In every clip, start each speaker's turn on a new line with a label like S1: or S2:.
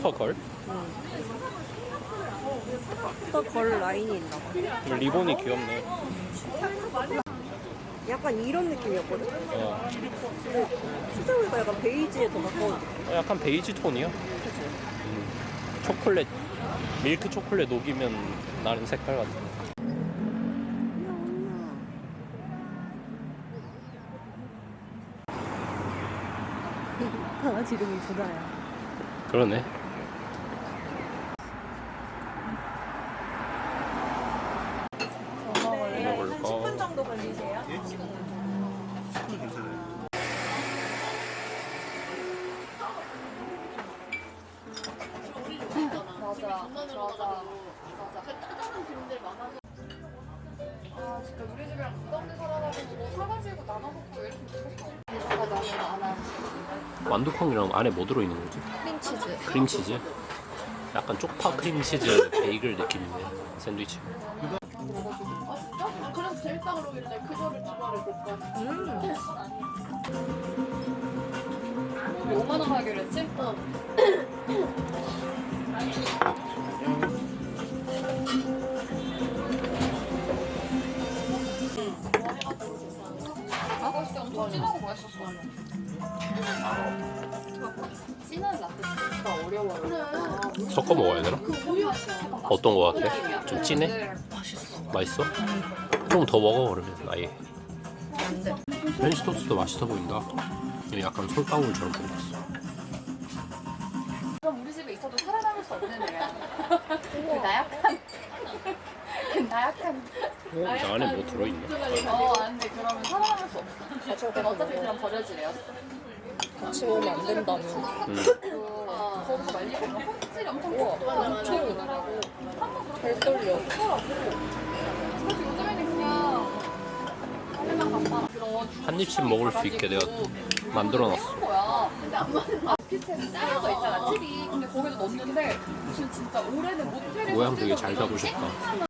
S1: 슈터 걸?
S2: 또걸 라인이 있나 봐.
S1: 리본이 귀엽네.
S2: 약간 이런 느낌이었거든?
S1: 어.
S2: 근데 수정이가 약간 베이지에 더 가까운 느낌.
S1: 약간 베이지 톤이야.
S2: 그치?
S1: 초콜릿, 밀크 초콜릿 녹이면 나는 색깔 같아.
S2: 강아지 이름이 부다야.
S1: 그러네. 먹을까?
S2: 10분 정도 걸리세요?
S3: 맞아, 맞아, 맞아. 아, 진짜 우리 집이랑 가까운데 살아가지고 뭐 사가지고 나눠 먹고 이렇게. 맞아, 나는 안 하지.
S1: 완두콩이랑 안에 뭐 들어있는 거지?
S3: 크림치즈.
S1: 크림치즈? 약간 쪽파 크림치즈 베이글 느낌인데 샌드위치.
S3: 아, 진짜? 아, 그래서 재밌다 그러길래 그거를 두 번을 못 봤어.
S2: 음.
S3: 우리 5만 원 하기로 했지? 어. 맛있었어. 진한 라떼가 어려워요. 그래.
S1: 섞어 먹어야 되나?
S3: 그
S1: 어떤 거 같아? 좀 진해? 맛있어? 좀 더 먹어 그러면 아예. 프렌치 토스트도 맛있어 보인다. 약간 솔방울처럼 생겼어.
S3: 그럼 우리 집에 있어도 살아남을 수 없는 애야. 그 나약한. 그 나약한.
S1: 어? 이 안에 뭐 들어있나?
S3: 어, 안 돼. 그러면 살아남을 수 없어. 어차피 그냥 애였어.
S2: 같이 먹으면 안.
S1: 음.
S3: 그, 거기서 말리고 막 홈질이 엄청 엄청 오더라고.
S2: 잘 떨려.
S3: 그래서 요즘에는 그냥 갖다 그런
S1: 한 입씩 먹을 수 있게 내가 만들어놨어.
S3: 한 거야. 근데 안 맞는 거. 피스에 짜여져 있잖아, 팁이. 근데 거기서 넣었는데 무슨 진짜 올해는 모텔에서
S1: 모양 되게 잘 잡으셨다.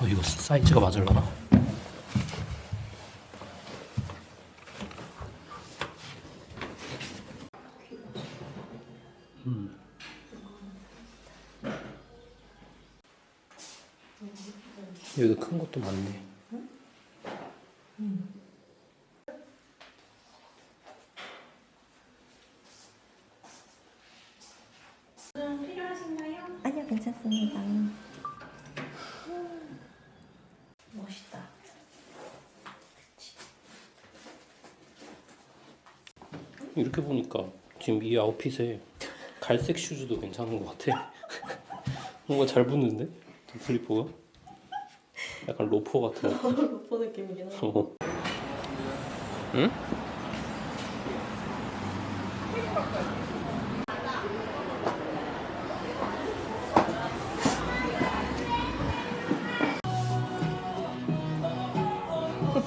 S3: 어,
S2: 이거
S1: 사이즈가 맞을라나? 음. 여기도 큰 것도 많네.
S2: 아니요, 괜찮습니다.
S1: 이렇게 보니까 지금 이 아웃핏에 갈색 슈즈도 괜찮은 것 같아. 뭔가 잘 붙는데? 저 슬리퍼가? 약간 로퍼 같은 거.
S2: 로퍼 느낌이긴 하다.
S1: 어. 응?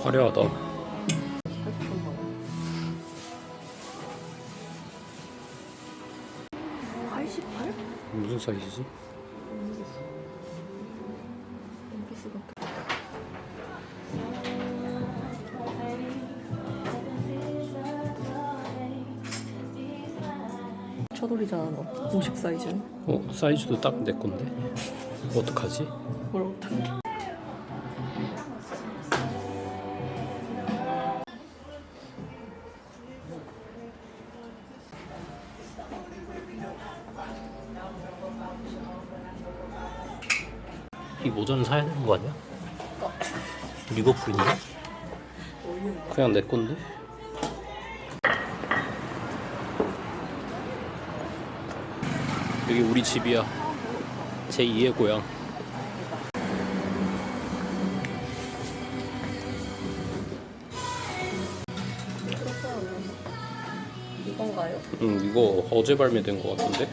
S1: 화려하다. 사이즈지?
S2: 쳐돌이잖아, 너. 50 사이즈는.
S1: 어, 사이즈도 딱 내 건데. 어떡하지?
S2: 뭘 어떡해.
S1: 리버풀인데? 그냥 내 건데? 여기 우리 집이야. 제 2의 고향.
S2: 이건가 이건가요?
S3: 음 이거 어제 발매된 거 같은데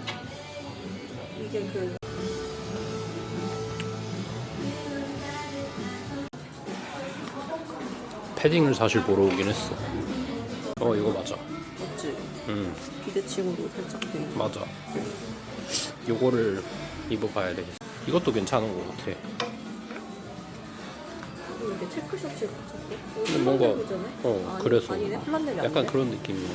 S2: 이게 그
S3: 패딩을 사실 보러 오긴 했어. 어 이거 맞아.
S2: 맞지?
S3: 음.
S2: 비대칭으로 살짝 돼 있는.
S3: 맞아. 요거를 입어봐야 되겠어. 이것도 괜찮은 거 같아.
S2: 이렇게 체크 셔츠 같은데?
S3: 근데 뭔가 어
S2: 아니,
S3: 그래서
S2: 아니네? 플란넬이
S3: 약간
S2: 아니네.
S3: 그런 느낌이야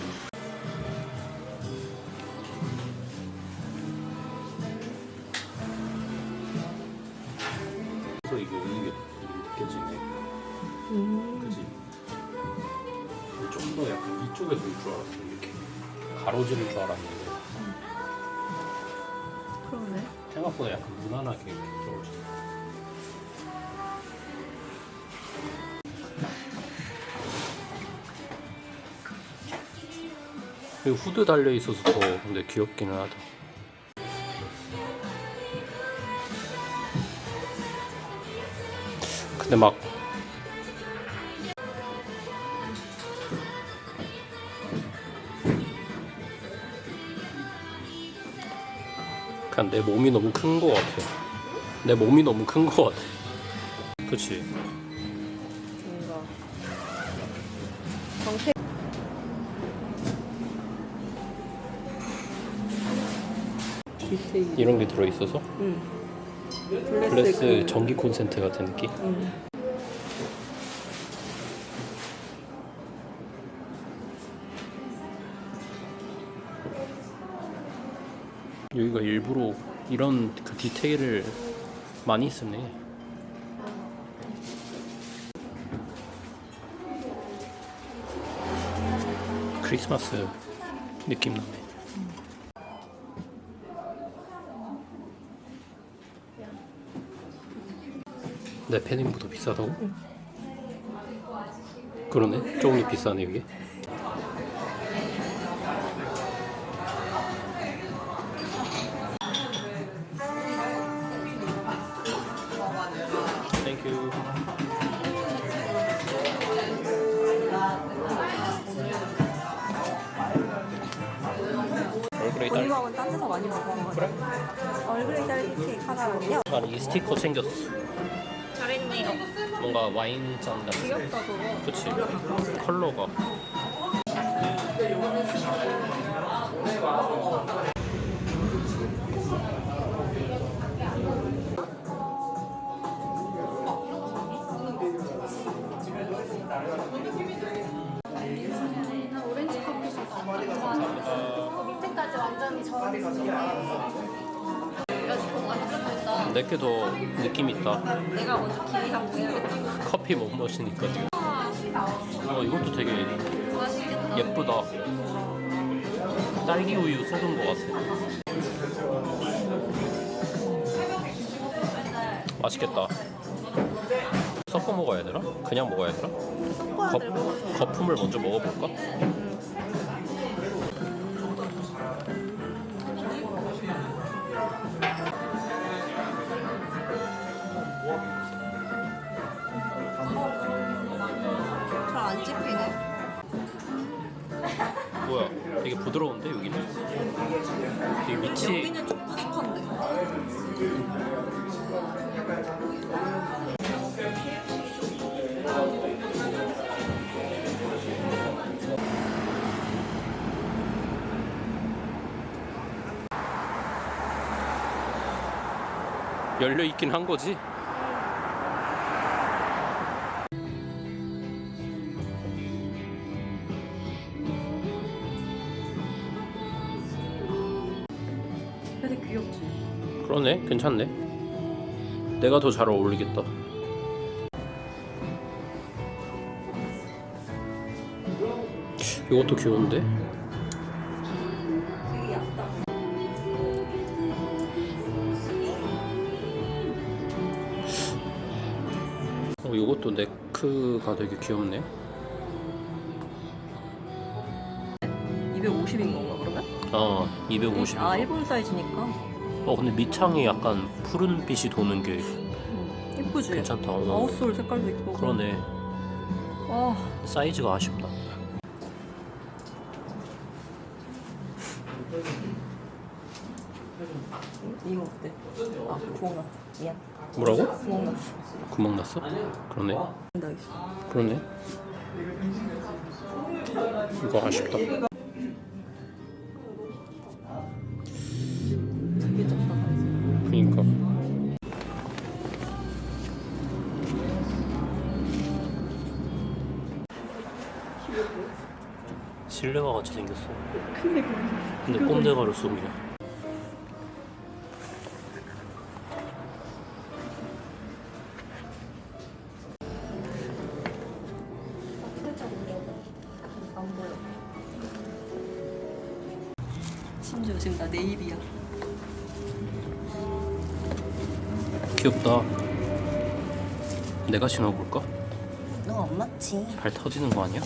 S3: 생각보다 약간 무난하게 떨어져 여기 후드 달려 있어서 더 근데 귀엽기는 하다. 근데 막 그냥 내 몸이 너무 큰 거 같아. 내 몸이 너무 큰 거 같아. 그치?
S2: 뭔가 정태 디테일.
S3: 이런 게 들어있어서
S2: 응.
S3: 블레스
S2: 그-
S3: 전기 콘센트 같은 느낌?
S2: 응.
S3: 여기가 일부러 이런 그 디테일을 많이 쓰네. 크리스마스 느낌 나네. 내 패딩보다 비싸다고? 그러네. 조금 비싸네 이게. 아니 이 스티커 챙겼어.
S2: 잘했네요.
S3: 뭔가 와인 잔 같은.
S2: 귀엽다 그거.
S3: 그치. 컬러가. 내게 더 느낌 있다.
S2: 내가 먼저 해야겠다.
S3: 커피 못 마시니까. 어 이것도 되게
S4: 맛있겠다.
S3: 예쁘다. 딸기 우유 쏟은 것 같아. 맛있겠다. 섞어 먹어야 되나? 그냥 먹어야 되나?
S2: 섞어야
S3: 거,
S2: 될것 같아.
S3: 거품을 먼저 먹어볼까? 되게 부드러운데 여기는? 되게 밑이
S2: 여기는 좀 꾸덕한데.
S3: 열려 있긴 한 거지.
S2: 귀엽지.
S3: 그러네, 괜찮네. 내가 더 잘 어울리겠다. 이것도 귀여운데? 어, 이것도 네크가 되게 귀엽네.
S2: 250인 건가 그
S3: 어, 250.
S2: 아 일본 사이즈니까
S3: 어, 근데 밑창이 약간 푸른빛이 도는 게
S2: 음, 예쁘지.
S3: 괜찮다. 어.
S2: 아웃솔 색깔도 있고.
S3: 그러네.
S2: 와
S3: 사이즈가 아쉽다.
S2: 이거 어때? 아 구멍나. 미안.
S3: 뭐라고?
S2: 구멍나.
S3: 구멍 났어? 그러네. 그러네. 이거 아쉽다. 실내화 같이 생겼어. 근데 꼰대 가루속이야.
S2: 안 보여. 심지어 지금 나.
S3: 귀엽다. 내가 신어볼까?
S2: 너안 맞지?
S3: 발 터지는 거 아니야?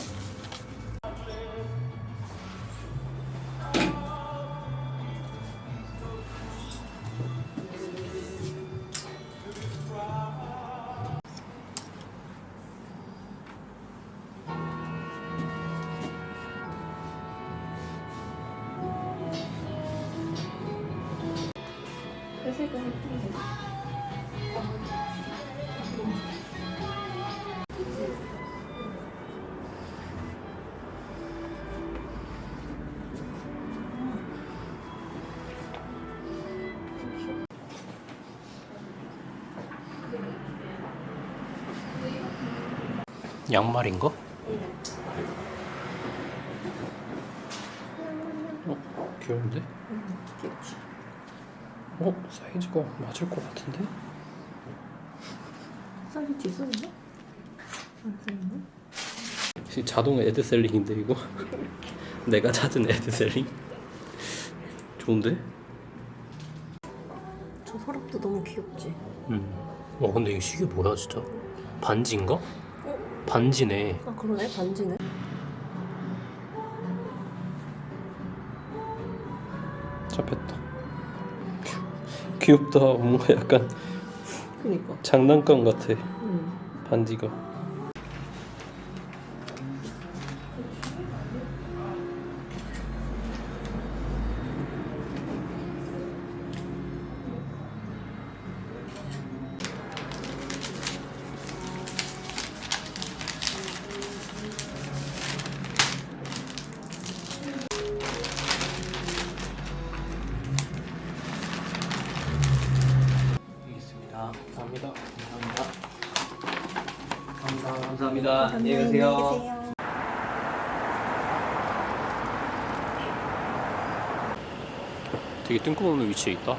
S3: 양말인가? 어, 귀여운데?
S2: 귀엽지.
S3: 어, 사이즈가 맞을 것 같은데?
S2: 사이즈 뒤서 있나? 안 써있나?
S3: 이 자동 애드셀링인데 이거? 내가 찾은 애드셀링? 좋은데?
S2: 저 서랍도 너무 귀엽지.
S3: 음. 와 근데 이 시계 뭐야 진짜? 반지인가? 반지네.
S2: 아 그러네 반지네.
S3: 잡혔다. 귀엽다. 뭔가 약간
S2: 그니까.
S3: 장난감 같아.
S2: 응.
S3: 반지가. 감사합니다. 감사합니다.
S5: 안녕히 계세요.
S3: 되게 뜬금없는 위치에 있다.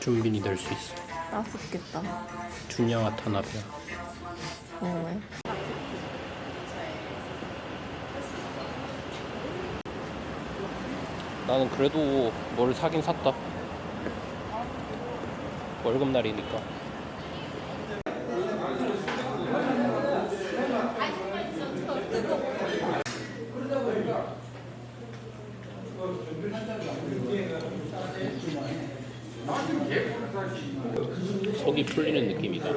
S3: 박준빈이 될 수 있어.
S2: 따숩겠다.
S3: 준야 와타나베야.
S2: 어 왜?
S3: 나는 그래도 뭘 사긴 샀다. 월급날이니까. 풀리는 느낌이다.